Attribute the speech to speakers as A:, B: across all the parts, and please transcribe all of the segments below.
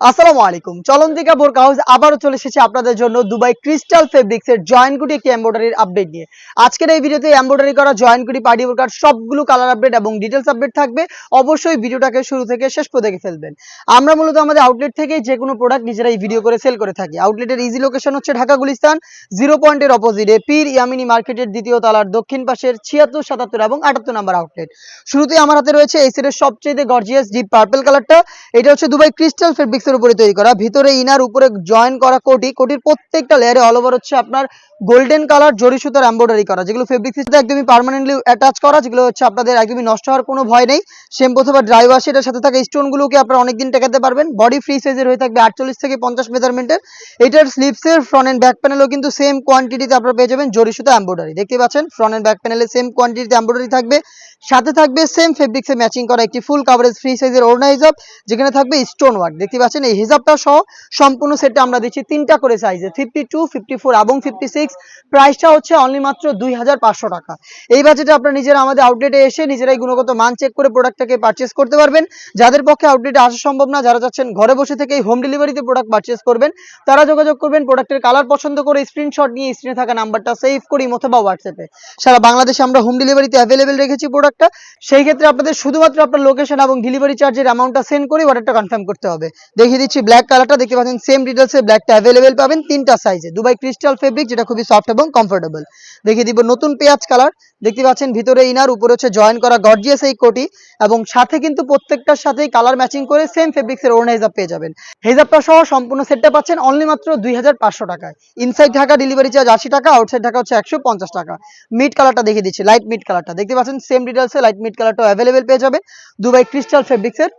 A: আসসালামু আলাইকুম। চলন্তিকা বোরকা হাউস আবারও চলে এসেছে আপনাদের জন্য দুবাই ক্রিস্টাল ফেব্রিক্স এর জয়েন্ট কুটি একটি এমব্রয়ডারির আপডেট নিয়ে। আজকের এই ভিডিওতে এমব্রয়ডারি করা জয়েন্ট কুটি পার্টি বোরকার সবগুলো কালার আপডেট এবং ডিটেলস আপডেট থাকবে। অবশ্যই ভিডিওটাকে শুরু থেকে শেষ পর্যন্ত দেখে ফেলবেন। আমরা মূলত আমাদের আউটলেট থেকে যে কোনো প্রোডাক্ট নিজেরাই ভিডিও করে সেল করে থাকি। আউটলেটের ইজি লোকেশন হচ্ছে ঢাকা গুলিস্তান জিরো পয়েন্টের অপোজিটে পীর ইয়ামিনী মার্কেটের দ্বিতীয় তলার দক্ষিণ পাশের ছিয়াত্তর, সাতাত্তর এবং আটাত্তর নাম্বার আউটলেট শুরুতে আমার হাতে রয়েছে এই সেটের সবচেয়ে গর্জিয়াস ডিপ পার্পল কালারটা এটা হচ্ছে দুবাই ক্রিস্টাল ফেব্রিক্স এর উপরে তৈরি করা। ভিতরে ইনার, উপরে জয়েন করা কোটি। কোটির প্রত্যেকটা লেয়ারে অল ওভার হচ্ছে আপনার গোল্ডেন কালার জরি সুতার এমব্রয়ডারি করা, যেগুলো ফেব্রিক্স সাথে একদমই পার্মানেন্টলি অ্যাটাচ করা, যেগুলো হচ্ছে আপনাদের একদমই নষ্ট হওয়ার কোনো ভয় নেই। শ্যাম্পু অথবা ড্রাই ওয়াশ এটার সাথে থাকা স্টোনগুলোকে আপনারা অনেকদিন টেকাতে পারবেন। বডি ফ্রি সাইজের হয়ে থাকবে আটচল্লিশ থেকে পঞ্চাশ মেজারমেন্টের এটার স্লিপসের ফ্রন্ট এন্ড ব্যাক প্যানেলও কিন্তু সেম কোয়ান্টিটিতে আপনারা পেয়ে যাবেন জরি সুতা এমব্রয়ডারি দেখতে পাচ্ছেন ফ্রন্ট এন্ড ব্যাক প্যানেলে সেম কোয়ান্টিটিতে এমব্রয়ডারি থাকবে। সাথে থাকবে সেম ফেব্রিক্সে ম্যাচিং করা একটি ফুল কাভারেজ ফ্রি সাইজের হিজাব যেখানে থাকবে স্টোন ওয়ার্ক দেখতে পাচ্ছেন এই হিজাবটা সহ সম্পূর্ণ সেটটা আমরা দিচ্ছি তিনটা করে সাইজে ফিফটি টু ফিফটি ফোর এবং ফিফটি সিক্স প্রাইসটা হচ্ছে অনলি মাত্র দুই হাজার পাঁচশো টাকা। এই বাজেটে আপনারা নিজেরা আমাদের আউটলেটে এসে নিজেরাই গুণগত মান চেক করে প্রোডাক্টটাকে পারচেস করতে পারবেন। যাদের পক্ষে আউটলেটে আসা সম্ভব না, যারা চাচ্ছেন ঘরে বসে থেকেই হোম ডেলিভারিতে প্রোডাক্ট পারচেস করবেন, তারা যোগাযোগ করবেন প্রোডাক্টের কালার পছন্দ করে স্ক্রিনশট নিয়ে স্ক্রিনে থাকা নাম্বারটা সেভ করি অথবা হোয়াটসঅ্যাপে সারা বাংলাদেশে আমরা হোম ডেলিভারিতে অ্যাভেলেবেল রেখেছি প্রোডাক্টটা সেই ক্ষেত্রে আপনাদের শুধুমাত্র আপনার লোকেশন এবং ডেলিভারি চার্জের অ্যামাউন্টটা সেন্ড করে অর্ডারটা কনফার্ম করতে হবে। দেখিয়ে দিচ্ছি ব্ল্যাক কালারটা দেখতে পাচ্ছেন সেম ডিটেলসে ব্ল্যাকটা অ্যাভেলেবেল পাবেন তিনটা সাইজে দুবাই ক্রিস্টাল ফেব্রিক যেটা খুবই সফট এবং কমফোর্টেবল দেখিয়ে দিব নতুন পেঁয়াজ কালার দেখতে পাচ্ছেন ভিতরে ইনার উপরে হচ্ছে জয়েন করা গর্জিয়াস এই কোটি। এবং সাথে কিন্তু প্রত্যেকটার সাথেই কালার ম্যাচিং করে সেম ফেব্রিক্সের ওড়না হিজাব পেয়ে যাবেন। হিজাবটা সহ সম্পূর্ণ সেটটা পাচ্ছেন অনলি মাত্র দুই হাজার পাঁচশো টাকায়। ইনসাইড ঢাকা ডেলিভারি চার্জ আশি টাকা আউটসাইড ঢাকা হচ্ছে একশো পঞ্চাশ টাকা। মিড কালারটা দেখিয়ে দিচ্ছি লাইট মিড কালারটা দেখতে পাচ্ছেন সেম ডিটেলসে লাইট মিড কালারটা অ্যাভেলেবেল পেয়ে যাবেন। দুবাই ক্রিস্টাল ফেব্রিক্সের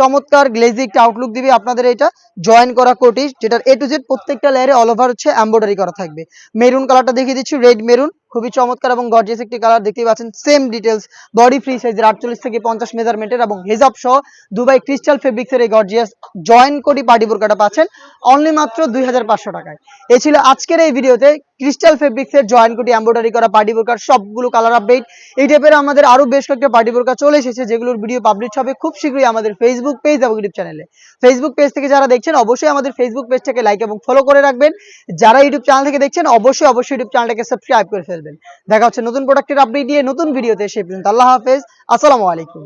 A: চমৎকার গ্লেজি একটা আউটলুক দিবে আপনাদের এটা। জয়েন করা কোটি যেটা এ টু জেড প্রত্যেকটা লেয়ারে অল ওভার হচ্ছে এমব্রয়ডারি করা থাকবে। মেরুন কালারটা দেখিয়ে দিচ্ছি রেড মেরুন খুবই চমৎকার এবং গর্জিয়াস একটি কালার দেখতেই পাচ্ছেন। সেম ডিটেলস বডি ফ্রি সাইজের আটচল্লিশ থেকে পঞ্চাশ মেজারমেন্টের এবং হেজাব সহ দুবাই ক্রিস্টাল ফেব্রিক্সের এই গর্জিয়াস জয়েন কোটি পার্টি বোরকাটা পাচ্ছেন অনলি মাত্র দুই হাজার পাঁচশো টাকায়। এ ছিল আজকের এই ভিডিওতে ক্রিস্টাল ফেব্রিক্সের জয়েন কোটি এমব্রয়ডারি করা পার্টি বোরকার সবগুলো কালার আপডেট এই টাইপের আমাদের আরও বেশ কয়েকটা পার্টি বোরকা চলে এসেছে, যেগুলোর ভিডিও পাবলিশ হবে খুব শীঘ্রই আমাদের ফেসবুক পেজ এবং ইউটিউব চ্যানেলে ফেসবুক পেজ থেকে যারা দেখছেন, অবশ্যই আমাদের ফেসবুক পেজটাকে লাইক এবং ফলো করে রাখবেন। যারা ইউটিউব চ্যানেল থেকে দেখছেন, অবশ্যই অবশ্যই ইউটিউব চ্যানেলটাকে সাবস্ক্রাইব করে ফেলবেন। দেখা হচ্ছে নতুন প্রোডাক্টের আপডেট দিয়ে নতুন ভিডিওতে সে পর্যন্ত আল্লাহ হাফেজ। আসসালামু আলাইকুম।